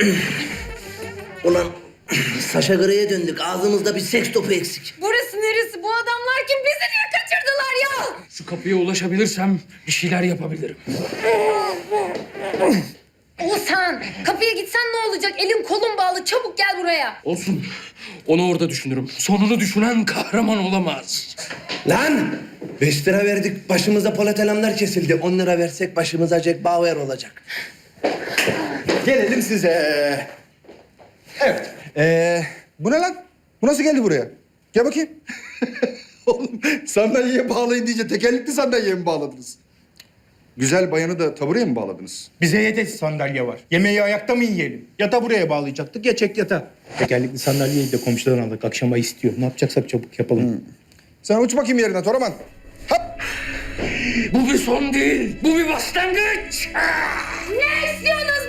Ulan Saşa Grey'e döndük. Ağzımızda bir seks topu eksik. Burası neresi? Bu adamlar kim? Bizi niye kaçırdılar ya? Şu kapıya ulaşabilirsem bir şeyler yapabilirim. Oğuzhan, kapıya gitsen ne olacak? Elim kolum bağlı. Çabuk gel buraya. Olsun. Onu orada düşünürüm. Sonunu düşünen kahraman olamaz. Lan! 5 lira verdik. Başımıza polatelamlar kesildi. 10 lira versek başımıza Jack Bauer olacak. Gelelim size. Evet. Ee, bu ne lan? Bu nasıl geldi buraya? Gel bakayım. Oğlum sandalyeye bağlayın deyince tekerlekli sandalyeye mi bağladınız? Güzel bayanı da tabureye mi bağladınız? Bize yedek sandalye var. Yemeği ayakta mı yiyelim? Yata buraya bağlayacaktık. Ya çek yata. Tekerlekli sandalyeyi de komşudan aldık. Akşama istiyor. Ne yapacaksak çabuk yapalım. Sen uç bakayım yerine Toraman. Hop. Bu bir son değil. Bu bir başlangıç. Ne istiyorsunuz?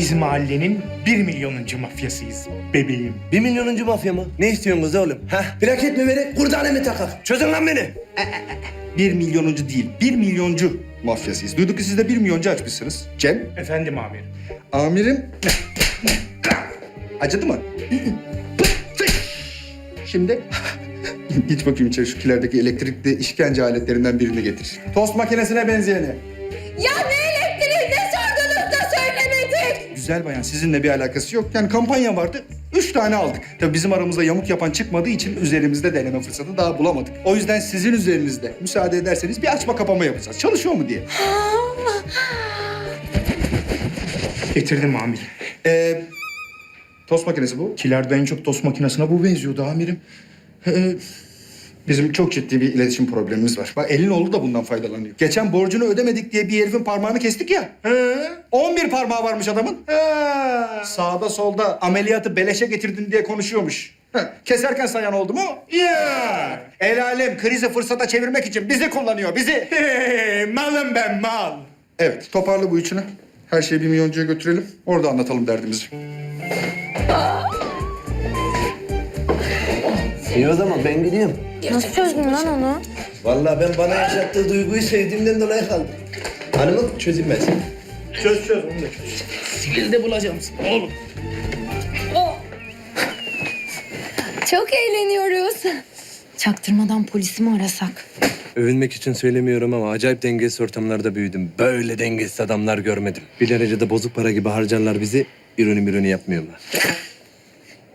Biz mahallenin bir milyonuncu mafyasıyız bebeğim. Bir milyonuncu mafya mı? Ne istiyorsunuz oğlum? Ha? Plaket mi verek, kurdane mi takak? Çözün lan beni. Bir milyonuncu değil, bir milyoncu mafyasıyız. Duyduk ki siz de bir milyoncu açmışsınız. Cem, Efendim amirim. amirim... Acıdı mı? Şimdi git bakayım içeri şu kilerdeki elektrikli işkence aletlerinden birini getir. Tost makinesine benzeyeni. Ya ne Güzel bayan sizinle bir alakası yok. Yani kampanya vardı. Üç tane aldık. Tabii bizim aramızda yamuk yapan çıkmadığı için üzerimizde deneme fırsatı daha bulamadık. O yüzden sizin üzerinizde müsaade ederseniz bir açma kapama yapacağız. Çalışıyor mu diye. Getirdim amirim. Ee, tost makinesi bu. Kilerde en çok tost makinesine bu benziyordu amirim. Ee, bizim çok ciddi bir iletişim problemimiz var. Bak elin oğlu da bundan faydalanıyor. Geçen borcunu ödemedik diye bir herifin parmağını kestik ya. He. 11 parmağı varmış adamın. He. Sağda solda ameliyatı beleşe getirdin diye konuşuyormuş. Heh, Keserken sayan oldu mu? Ya. El alem krizi fırsata çevirmek için bizi kullanıyor, bizi. malım ben mal. Evet, toparla bu üçünü. Her şeyi bir milyoncuya götürelim. Orada anlatalım derdimizi. İyi o zaman ben gidiyorum. Nasıl çözdün lan onu? Vallahi ben bana yaşattığı duyguyu sevdiğimden dolayı kaldım. Hanımım çözülmez. Çöz çöz onu da çöz. Sivilde bulacağım seni oğlum. Çok eğleniyoruz. Çaktırmadan polisi mi arasak? Övünmek için söylemiyorum ama acayip dengesiz ortamlarda büyüdüm. Böyle dengesiz adamlar görmedim. Bir derecede bozuk para gibi harcarlar bizi. Ürünü mürünü yapmıyorlar.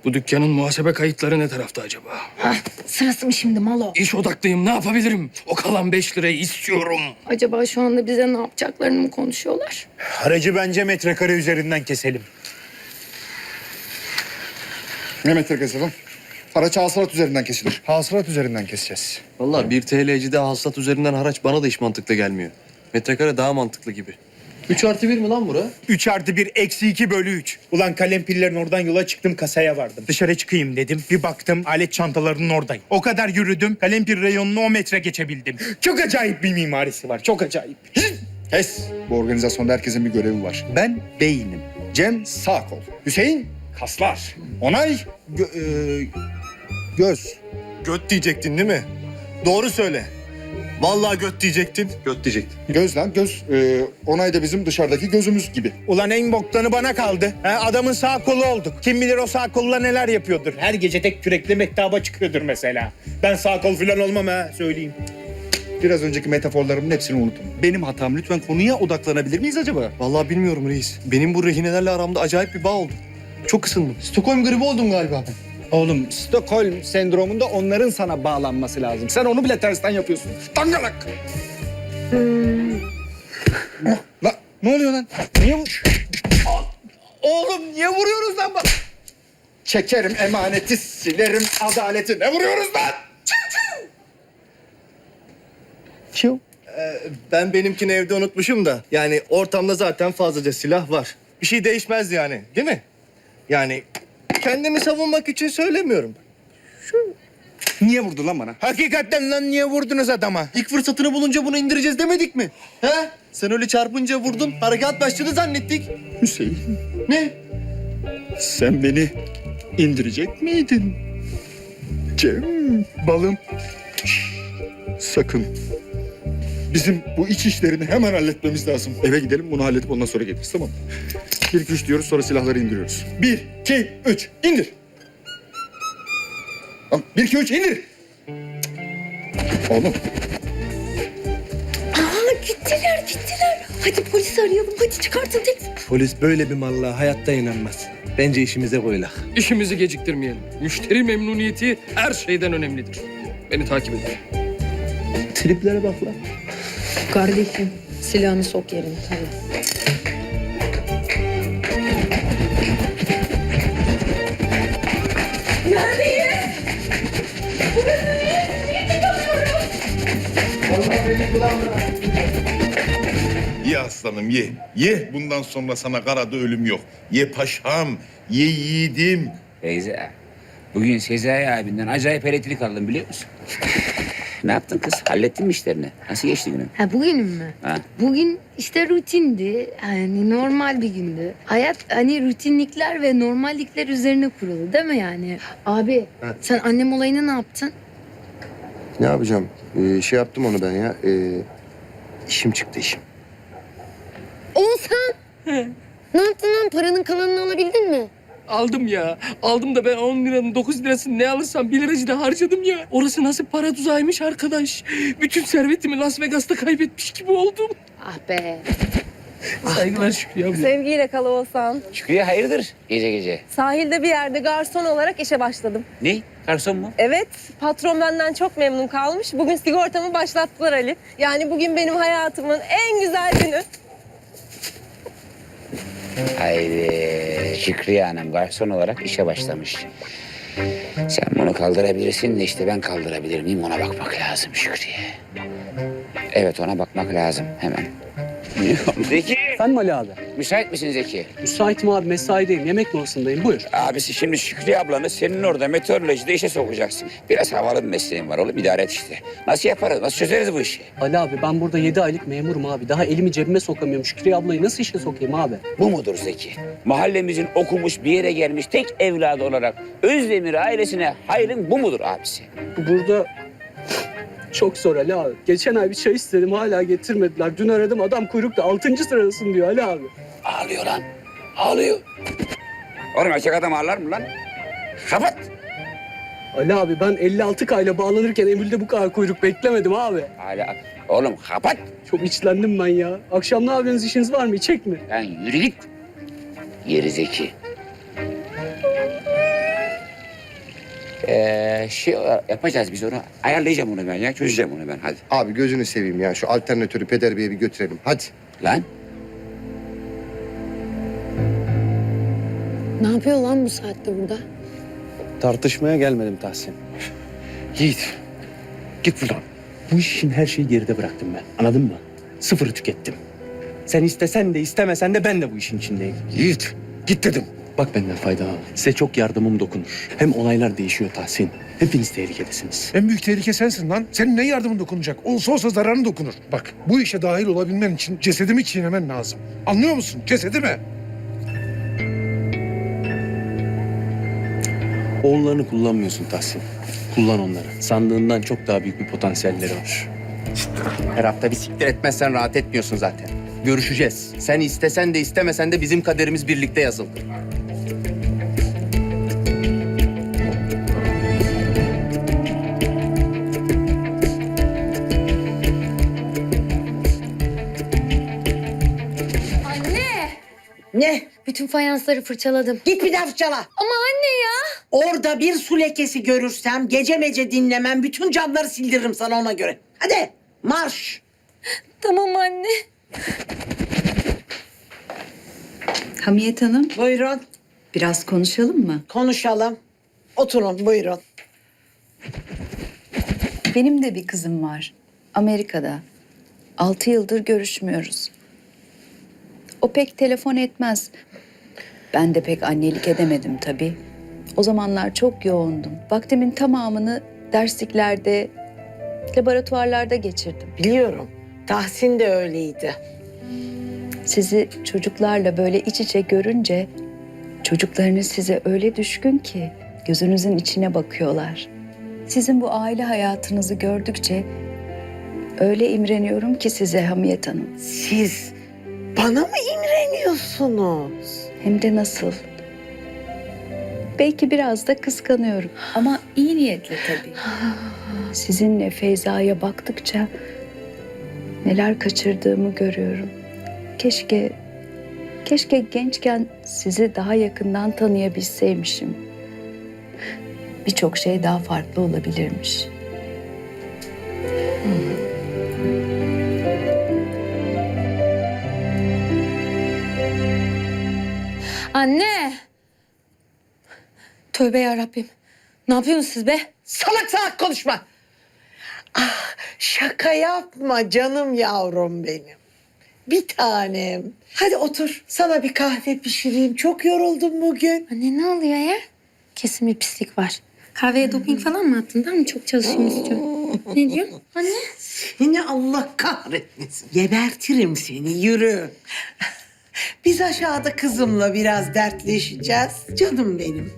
Bu dükkanın muhasebe kayıtları ne tarafta acaba? Hah, sırası mı şimdi Malo? İş odaklıyım ne yapabilirim? O kalan beş lirayı istiyorum. Acaba şu anda bize ne yapacaklarını mı konuşuyorlar? Aracı bence metrekare üzerinden keselim. Ne metrekesi lan? Araç hasılat üzerinden kesilir. Hasılat üzerinden keseceğiz. Vallahi bir TL'cide hasılat üzerinden haraç bana da hiç mantıklı gelmiyor. Metrekare daha mantıklı gibi. 3 artı 1 mi lan bura? 3 artı 1 eksi 2 bölü 3. Ulan kalem pillerin oradan yola çıktım kasaya vardım. Dışarı çıkayım dedim. Bir baktım alet çantalarının oradayım. O kadar yürüdüm. Kalem pil reyonunu 10 metre geçebildim. Çok acayip bir mimarisi var. Çok acayip. Kes. Bu organizasyonda herkesin bir görevi var. Ben beynim. Cem sağ kol. Hüseyin kaslar. Onay gö- e, göz. Göt diyecektin değil mi? Doğru söyle. Vallahi göt diyecektin. Göt diyecektim. Göz lan göz. E, onay da bizim dışarıdaki gözümüz gibi. Ulan en boktanı bana kaldı. Ha, adamın sağ kolu olduk. Kim bilir o sağ kolla neler yapıyordur. Her gece tek kürekle mektaba çıkıyordur mesela. Ben sağ kol falan olmam ha söyleyeyim. Biraz önceki metaforlarımın hepsini unutun. Benim hatam. Lütfen konuya odaklanabilir miyiz acaba? Vallahi bilmiyorum reis. Benim bu rehinelerle aramda acayip bir bağ oldu. Çok ısındım. Stockholm gribi oldum galiba. Oğlum Stockholm sendromunda onların sana bağlanması lazım. Sen onu bile tersten yapıyorsun. Dangalak. Oh, la, ne oluyor lan? Niye vur... Oğlum niye vuruyoruz lan bak? Çekerim emaneti, silerim adaleti. Ne vuruyoruz lan? Ee, Ben benimkini evde unutmuşum da. Yani ortamda zaten fazlaca silah var. Bir şey değişmez yani değil mi? Yani kendimi savunmak için söylemiyorum. Niye vurdu lan bana? Hakikaten lan niye vurdunuz adama? İlk fırsatını bulunca bunu indireceğiz demedik mi? He? Sen öyle çarpınca vurdun. Harekat başladı zannettik. Hüseyin, Ne? sen beni indirecek miydin? Cem, balım. Sakın. Bizim bu iç işlerini hemen halletmemiz lazım. Eve gidelim bunu halledip ondan sonra geliriz tamam mı? Bir, iki, üç diyoruz sonra silahları indiriyoruz. Bir, iki, üç, indir. Al, Bir, iki, üç, indir. Oğlum Aa gittiler gittiler. Hadi polis arayalım hadi çıkartın tek. Polis böyle bir mallığa hayatta inanmaz. Bence işimize koyulak. İşimizi geciktirmeyelim. Müşteri memnuniyeti her şeyden önemlidir. Beni takip edin. Triplere bak lan. Kardeşim silahını sok yerine hadi. Ye aslanım ye. Ye. Bundan sonra sana karada ölüm yok. Ye paşam. Ye yiğidim. Teyze, bugün Sezai abinden acayip elektrik aldım biliyor musun? ne yaptın kız? Hallettin mi işlerini? Nasıl geçti günün? Ha bugünüm mü? Ha? Bugün işte rutindi. Yani normal bir gündü. Hayat hani rutinlikler ve normallikler üzerine kurulu değil mi yani? Abi sen annem olayını ne yaptın? Ne yapacağım? Ee, şey yaptım onu ben ya. Ee, işim çıktı işim. Oğuzhan! ne yaptın lan? Paranın kalanını alabildin mi? Aldım ya. Aldım da ben 10 liranın 9 lirasını ne alırsam 1 liracı da harcadım ya. Orası nasıl para tuzağıymış arkadaş. Bütün servetimi Las Vegas'ta kaybetmiş gibi oldum. Ah be. Saygılar Şükrü abla. Sevgiyle kal Oğuzhan. Şükrü'ye hayırdır gece gece? Sahilde bir yerde garson olarak işe başladım. Ne? Garson mu? Evet, patron benden çok memnun kalmış. Bugün sigortamı başlattılar Ali. Yani bugün benim hayatımın en güzel günü. Haydi. Şükrüye Hanım garson olarak işe başlamış. Sen bunu kaldırabilirsin de işte ben kaldırabilir miyim ona bakmak lazım Şükrü'ye. Evet ona bakmak lazım hemen. Zeki. Efendim Ali abi. Müsait misin Zeki? Müsaitim abi mesaideyim. Yemek molasındayım. Buyur. Abisi şimdi Şükrü ablanı senin orada meteorolojide işe sokacaksın. Biraz havalı bir mesleğin var oğlum idare et işte. Nasıl yaparız? Nasıl çözeriz bu işi? Ali abi ben burada 7 aylık memurum abi. Daha elimi cebime sokamıyorum. Şükrü ablayı nasıl işe sokayım abi? Bu mudur Zeki? Mahallemizin okumuş bir yere gelmiş tek evladı olarak Özdemir ailesine hayrın bu mudur abisi? Burada çok zor Ali abi. Geçen ay bir çay istedim hala getirmediler. Dün aradım adam kuyrukta 6. sıradasın diyor Ali abi. Ağlıyor lan. Ağlıyor. Oğlum erkek adam ağlar mı lan? Kapat. Ali abi ben 56 kayla bağlanırken Emir'de bu kadar kuyruk beklemedim abi. Hala. Oğlum kapat. Çok içlendim ben ya. Akşam ne yapıyorsunuz işiniz var mı? İçek mi? Lan yürü git. Geri Zeki. Ee, şey yapacağız biz onu. Ayarlayacağım onu ben ya. Çözeceğim onu ben hadi. Abi gözünü seveyim ya. Şu alternatörü Peder Bey'e bir götürelim. Hadi. Lan. Ne yapıyor lan bu saatte burada? Tartışmaya gelmedim Tahsin. Yiğit, git buradan. Bu işin her şeyi geride bıraktım ben. Anladın mı? Sıfırı tükettim. Sen istesen de istemesen de ben de bu işin içindeyim. Yiğit, git dedim. Bak benden faydalan. Size çok yardımım dokunur. Hem olaylar değişiyor Tahsin. Hepiniz tehlikedesiniz. En büyük tehlike sensin lan. Senin ne yardımın dokunacak? Olsa olsa zararın dokunur. Bak bu işe dahil olabilmen için cesedimi çiğnemen lazım. Anlıyor musun? Cesedimi. Oğullarını kullanmıyorsun Tahsin. Kullan onları. Sandığından çok daha büyük bir potansiyelleri var. Her hafta bir siktir etmezsen rahat etmiyorsun zaten. Görüşeceğiz. Sen istesen de istemesen de bizim kaderimiz birlikte yazıldı. Ne? Bütün fayansları fırçaladım. Git bir daha fırçala. Ama anne ya! Orada bir su lekesi görürsem gece mece dinlemem. Bütün camları sildiririm sana ona göre. Hadi marş. Tamam anne. Hamiyet Hanım, Buyurun biraz konuşalım mı? konuşalım. Oturun buyurun. Benim de bir kızım var. Amerika'da. Altı yıldır görüşmüyoruz. O pek telefon etmez. Ben de pek annelik edemedim tabii. O zamanlar çok yoğundum. Vaktimin tamamını dersliklerde, laboratuvarlarda geçirdim. Biliyorum. Tahsin de öyleydi. Sizi çocuklarla böyle iç içe görünce çocuklarınız size öyle düşkün ki gözünüzün içine bakıyorlar. Sizin bu aile hayatınızı gördükçe öyle imreniyorum ki size Hamiyet Hanım. Siz bana mı imreniyorsunuz? Hem de nasıl? Belki biraz da kıskanıyorum ama iyi niyetle tabii. Sizinle Feyza'ya baktıkça neler kaçırdığımı görüyorum. Keşke, keşke gençken sizi daha yakından tanıyabilseymişim. Birçok şey daha farklı olabilirmiş. Anne. Tövbe ya Rabbim. Ne yapıyorsunuz siz be? Salak salak konuşma. Ah, şaka yapma canım yavrum benim. Bir tanem. Hadi otur. Sana bir kahve pişireyim. Çok yoruldum bugün. Anne ne oluyor ya? Kesin bir pislik var. Kahveye doping falan mı attın? Değil mi? Çok çalışıyorsun diyor. Ne diyorsun? Anne. Yine Allah kahretmesin. Gebertirim seni. Yürü. Biz aşağıda kızımla biraz dertleşeceğiz. Canım benim.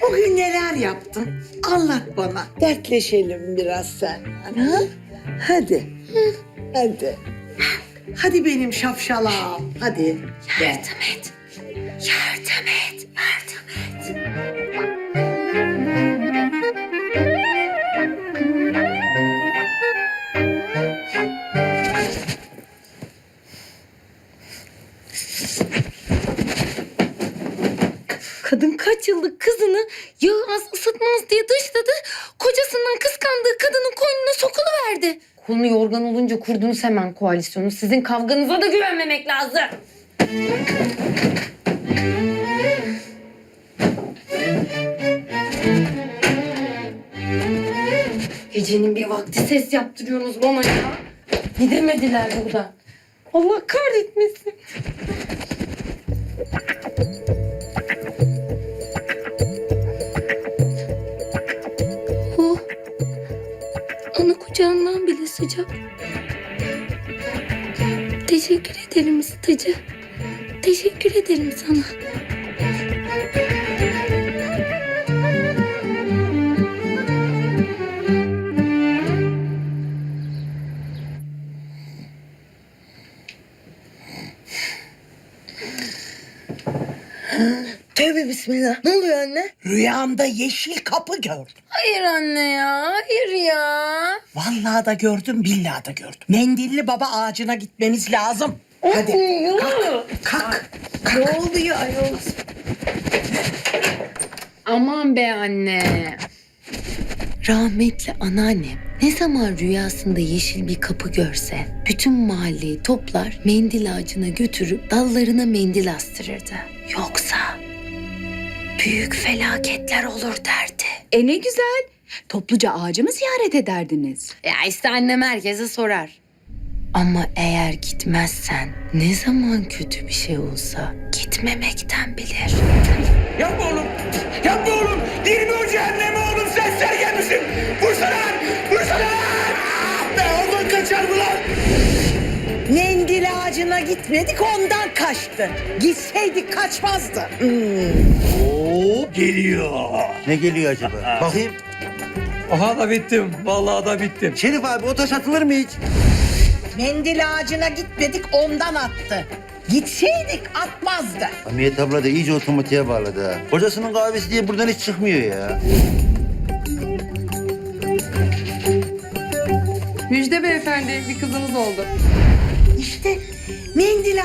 Bugün neler yaptın? Anlat bana. Dertleşelim biraz sen. Ha? Hadi. Hadi. Hadi benim şapşalam. Hadi. Yardım et. Yardım et. Yardım et. Olunca kurdunuz hemen koalisyonu. Sizin kavganıza da güvenmemek lazım. Gecenin bir vakti ses yaptırıyorsunuz bana ya. Gidemediler buradan. Allah kahretmesin. Oh. Ana kucağından bile sıcak. Teşekkür ederim ısıtıcı. Teşekkür ederim sana. Tövbe bismillah. Ne oluyor anne? Rüyamda yeşil kapı gördüm. Hayır anne ya, hayır ya. Vallahi da gördüm, billahi da gördüm. Mendilli baba ağacına gitmemiz lazım. Hadi kalk, kalk. Ne oluyor ayol? Aman be anne. Rahmetli anneannem ne zaman rüyasında yeşil bir kapı görse bütün mahalleyi toplar mendil ağacına götürüp dallarına mendil astırırdı. Yoksa büyük felaketler olur derdi. E ne güzel. Topluca ağacı mı ziyaret ederdiniz? Ya işte annem herkese sorar. Ama eğer gitmezsen ne zaman kötü bir şey olsa gitmemekten bilir. Yapma oğlum. Yapma oğlum. Girme o cehenneme oğlum. Sen sergen misin? Vursana lan. Vursana lan. Ah be oradan kaçar mı lan? Mendil ağacına gitmedik ondan kaçtı. Gitseydik kaçmazdı. Geliyor. Ne geliyor acaba? Bakayım. Aha da bittim. Vallahi da bittim. Şerif abi o taş atılır mı hiç? Mendil ağacına gitmedik ondan attı. Gitseydik atmazdı. Hamiyet abla da iyice otomatiğe bağladı ha. Kocasının kahvesi diye buradan hiç çıkmıyor ya. Müjde beyefendi bir kızınız oldu.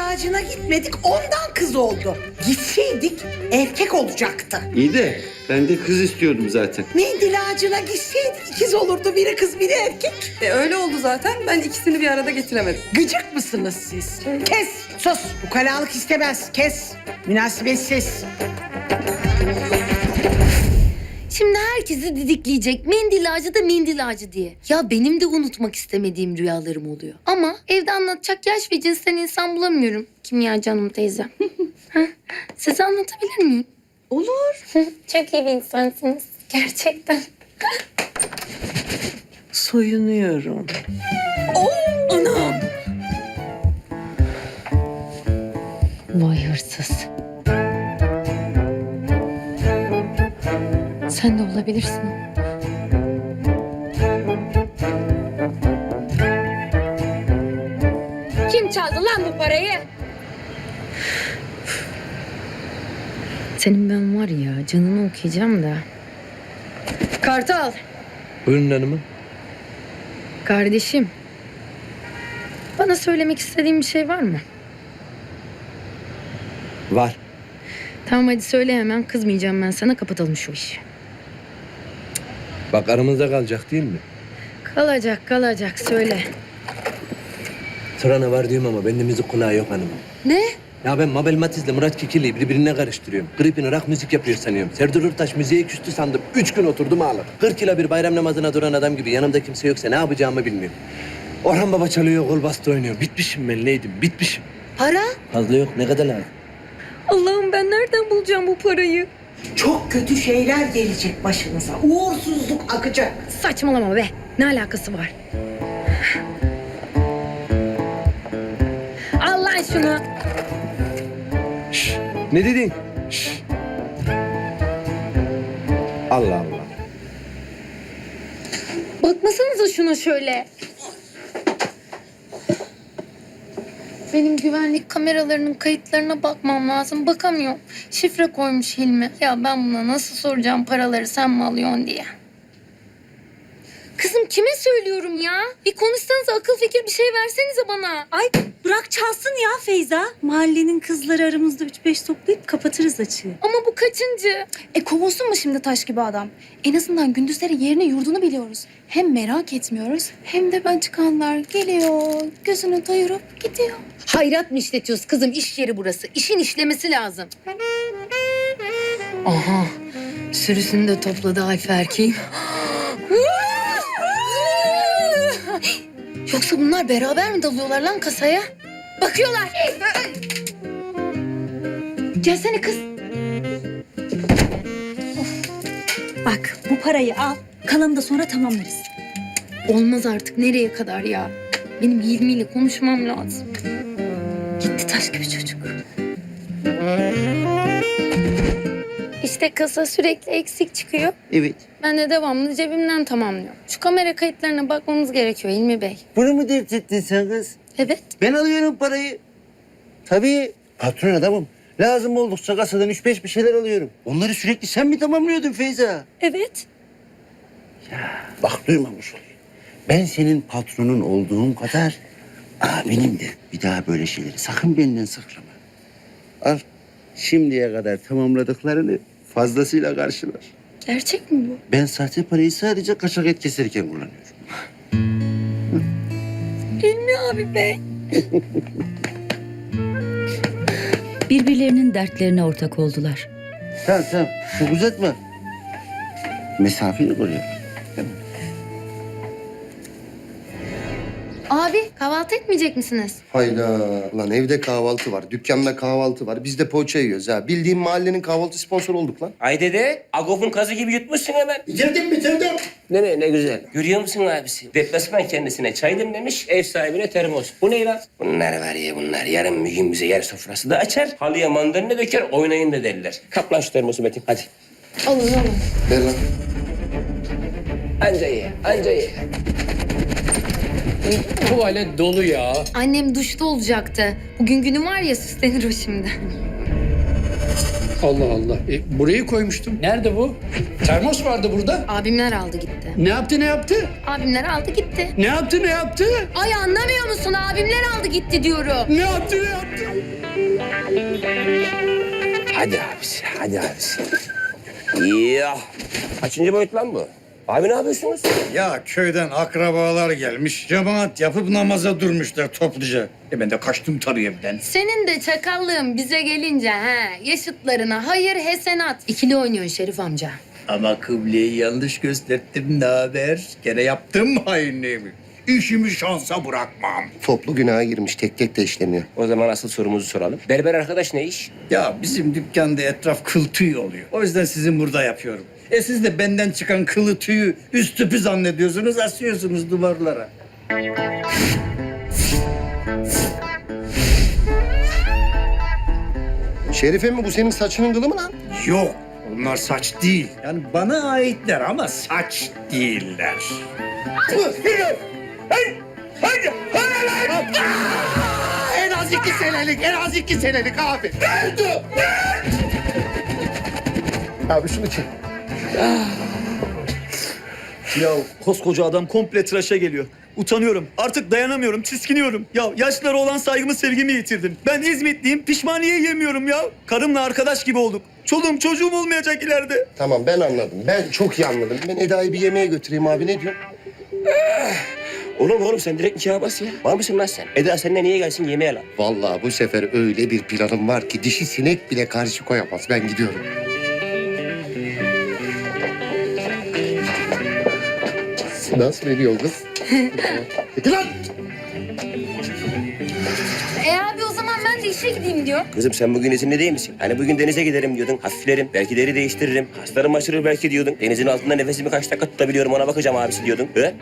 Ağacına gitmedik ondan kız oldu. Gitseydik erkek olacaktı. İyi de ben de kız istiyordum zaten. Mendil ağacına gitseydik ikiz olurdu biri kız biri erkek. E, öyle oldu zaten. Ben ikisini bir arada getiremedim. Gıcık mısınız siz? Kes sus. Bu kalalık istemez kes. Münasebetsiz. Şimdi herkesi didikleyecek. Mendil ağacı da mendil ağacı diye. Ya benim de unutmak istemediğim rüyalarım oluyor. Ama evde anlatacak yaş ve cinsten insan bulamıyorum. Kimya canım teyzem. Ha, Size anlatabilir miyim? Olur. Çok iyi bir insansınız. Gerçekten. Soyunuyorum. Anam. Vay hırsız. Sen de olabilirsin. Kim çaldı lan bu parayı? Senin ben var ya canını okuyacağım da. Kartal. Buyurun hanımım. Kardeşim. Bana söylemek istediğin bir şey var mı? Var. Tamam hadi söyle hemen kızmayacağım ben sana kapatalım şu işi. Bak aramızda kalacak değil mi? Kalacak kalacak söyle. Sırana var diyorum ama bende müzik kulağı yok hanımım. Ne? Ya ben Mabel Matiz'le Murat Kikili'yi birbirine karıştırıyorum. Gripin rock müzik yapıyor sanıyorum. Serdar Urtaş müziğe küstü sandım. Üç gün oturdum ağladım. 40 yıla bir bayram namazına duran adam gibi yanımda kimse yoksa ne yapacağımı bilmiyorum. Orhan Baba çalıyor, kol bastı oynuyor. Bitmişim ben neydim, bitmişim. Para? Fazla yok, ne kadar lazım? Allah'ım ben nereden bulacağım bu parayı? Çok kötü şeyler gelecek başınıza. Uğursuzluk akacak. Saçmalama be. Ne alakası var? Al lan şunu. Ne dedin? Şşş. Allah Allah. Bakmasanıza şuna şöyle. Benim güvenlik kameralarının kayıtlarına bakmam lazım. Bakamıyorum. Şifre koymuş Hilmi. Ya ben buna nasıl soracağım paraları sen mi alıyorsun diye. Kızım kime söylüyorum ya? Bir konuşsanız akıl fikir bir şey versenize bana. Ay bırak çalsın ya Feyza. Mahallenin kızları aramızda üç beş toplayıp kapatırız açığı. Ama bu kaçıncı? E kovulsun mu şimdi taş gibi adam? En azından gündüzleri yerini yurdunu biliyoruz. Hem merak etmiyoruz hem de ben çıkanlar geliyor gözünü doyurup gidiyor. Hayrat mı işletiyoruz kızım? İş yeri burası. İşin işlemesi lazım. Aha. Sürüsünü de topladı Ayfer erkeğim. Yoksa bunlar beraber mi dalıyorlar lan kasaya? Bakıyorlar. Gelsene kız. Bak bu parayı al kalanı da sonra tamamlarız. Olmaz artık. Nereye kadar ya? Benim Hilmi ile konuşmam lazım. Gitti taş gibi çocuk. İşte kasa sürekli eksik çıkıyor. Evet. Ben de devamlı cebimden tamamlıyorum. Şu kamera kayıtlarına bakmamız gerekiyor Hilmi Bey. Bunu mu dert ettin sen kız? Evet. Ben alıyorum parayı. Tabii. Patron adamım. Lazım oldukça kasadan üç beş bir şeyler alıyorum. Onları sürekli sen mi tamamlıyordun Feyza? Evet. Bak duymamış olayım. Ben senin patronun olduğum kadar abinim de. Bir daha böyle şeyleri sakın benden saklama. Al. Şimdiye kadar tamamladıklarını fazlasıyla karşılar. Gerçek mi bu? Ben sahte parayı sadece kaçak et keserken kullanıyorum. Hilmi abi Bey. Birbirlerinin dertlerine ortak oldular. Tamam tamam. Çok uzatma. Mesafeyi koruyor. Abi kahvaltı etmeyecek misiniz? Hayda. Lan evde kahvaltı var, dükkanda kahvaltı var. Biz de poğaça yiyoruz ha. Bildiğin mahallenin kahvaltı sponsoru olduk lan. Ay dede, Agop'un kazı gibi yutmuşsun hemen. Bitirdim bitirdim. Ne ne ne güzel. Görüyor musun abisi? Deplasman kendisine çay demlemiş, ev sahibine termos. Bu ne lan? Bunlar var ya bunlar. Yarın gün bize yer sofrası da açar. Halıya mandalina döker, oynayın da derler. Kap lan şu termosu Metin, hadi. Alın alın. Ver lan. Anca ye, anca ye. Tuvalet dolu ya. Annem duşta olacaktı. Bugün günü var ya süslenir o şimdi. Allah Allah. E, burayı koymuştum. Nerede bu? Termos vardı burada. Abimler aldı gitti. Ne yaptı ne yaptı? Abimler aldı gitti. Ne yaptı ne yaptı? Ay anlamıyor musun? Abimler aldı gitti diyorum. Ne yaptı ne yaptı? Hadi abisi, hadi abisi. Ya. Kaçıncı boyut lan bu? Abi ne yapıyorsunuz? Ya köyden akrabalar gelmiş. Cemaat yapıp namaza durmuşlar topluca. E ben de kaçtım tabii evden. Senin de çakallığın bize gelince he. Yaşıtlarına hayır hesenat. İkili oynuyorsun Şerif amca. Ama kıbleyi yanlış gösterdim ne haber? Gene yaptım hainliğimi. İşimi şansa bırakmam. Toplu günaha girmiş. Tek tek de işlemiyor. O zaman asıl sorumuzu soralım. Berber arkadaş ne iş? Ya bizim dükkanda etraf kıl tüy oluyor. O yüzden sizin burada yapıyorum. E siz de benden çıkan kılı tüyü üst tüpü zannediyorsunuz, asıyorsunuz duvarlara. Şerife mi bu senin saçının kılı mı lan? Yok, onlar saç değil. Yani bana aitler ama saç değiller. En az iki senelik, en az iki senelik abi. Abi şunu çek. Ya koskoca adam komple tıraşa geliyor. Utanıyorum. Artık dayanamıyorum. Tiskiniyorum. Ya yaşlara olan saygımı sevgimi yitirdim. Ben İzmitliyim. Pişmaniye yemiyorum ya. Karımla arkadaş gibi olduk. Çoluğum çocuğum olmayacak ileride. Tamam ben anladım. Ben çok iyi anladım. Ben Eda'yı bir yemeğe götüreyim abi ne diyorsun? Oğlum oğlum sen direkt nikaha bas ya. Var mısın lan sen? Eda seninle niye gelsin yemeğe lan? Vallahi bu sefer öyle bir planım var ki dişi sinek bile karşı koyamaz. Ben gidiyorum. Nasıl veriyor kız? Peki lan! E abi o zaman ben de işe gideyim diyor. Kızım sen bugün izinli değil misin? Hani bugün denize giderim diyordun. Hafiflerim. Belki deri değiştiririm. Kaslarım aşırır belki diyordun. Denizin altında nefesimi kaç dakika tutabiliyorum ona bakacağım abisi diyordun. He?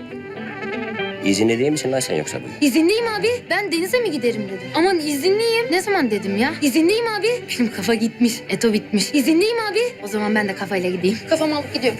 İzinli değil misin lan sen yoksa bugün? İzinliyim abi. Ben denize mi giderim dedim. Aman izinliyim. Ne zaman dedim ya? İzinliyim abi. Benim kafa gitmiş. Eto bitmiş. İzinliyim abi. O zaman ben de kafayla gideyim. Kafamı alıp gidiyorum.